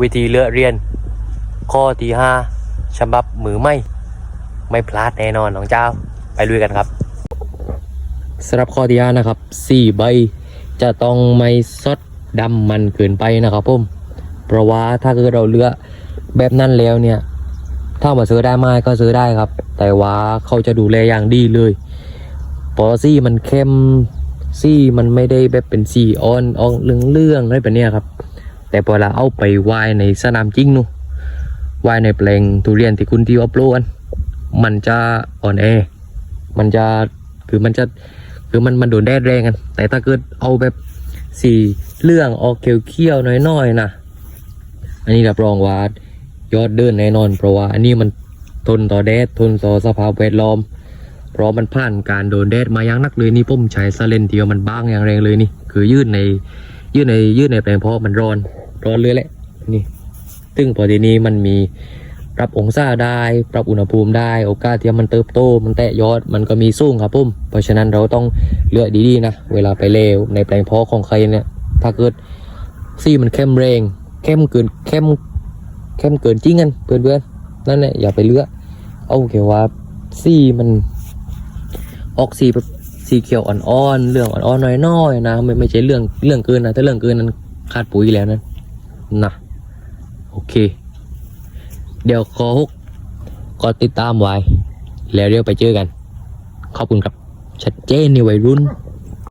วิธีเลือกเรียน ข้อที่ห้าฉบับมือไม่ ไม่พลาดแน่นอนน้องเจ้า ไปลุยกันครับสำหรับข้อที่ห้านะครับสี่ใบ จะต้องไม่ซดดำมันเกินไปนะครับผมเพราะว่าถ้าเกิดเราเลือกแบบนั้นแล้วเนี่ยถ้ามาซื้อได้ไหมก็ซื้อได้ครับ แต่ว่าเขาจะดูแลอย่างดีเลยเพอซี่มันเข้มซี่มันไม่ได้แบบเป็นสีอ่อนออกเรื่องเรื่องๆอะไรแบบนี้ครับ แต่พอเราเอาไปวายในสนามจริงนู่วายในแปลงทุเรียนที่คุณที่อัพโหลดมันจะอ่อนแอ มันจะคือมันจะคือมันมันโดนแดดแรงกัน แต่ถ้าเกิดเอาแบบสีเหลื่องออกเขียวๆน้อยๆนะอันนี้รับรองว่ายอดเดินแน่นอน เพราะว่าอันนี้มันทนต่อแดดทนต่อสภาพแวดล้อม เพราะมันผ่านการโดนแดดมาอย่างนักเลยนี่ผมใช้สเลนเดียวมันบ้างอย่างแรงเลยนี่ คือยืดในยืดในยืดในแปลงเพราะมันร้อน ร้อนเลยแหละนี่ซึ่งพอทีนี้มันมีปรับองศาได้ ปรับอุณหภูมิได้ โอกาสที่มันเติบโต มันแตะยอด มันก็มีสูงครับผมเพราะฉะนั้นเราต้องเลือกดีๆนะ เวลาไปเลวในแปลงเพาะของใครเนี่ย ถ้าเกิดซี่มันเข้มแรง เข้มเกิน เข้ม เข้มเกินจริงกันเพื่อนๆ นั่นแหละอย่าไปเลือก เอาแค่ว่าซี่มันออกสีแบบสีเขียวอ่อนๆ เรื่องอ่อนๆน้อยๆนะ ไม่ไม่ใช่เรื่องเรื่องเกินนะ ถ้าเรื่องเกินนั้นขาดปุ๋ยแล้วนั้น นะ โอเค เดี๋ยวขอฮุกก็ติดตามไว้ แล้วเดี๋ยวไปเจอกัน ขอบคุณครับ ชัดเจนนี่วัยรุ่น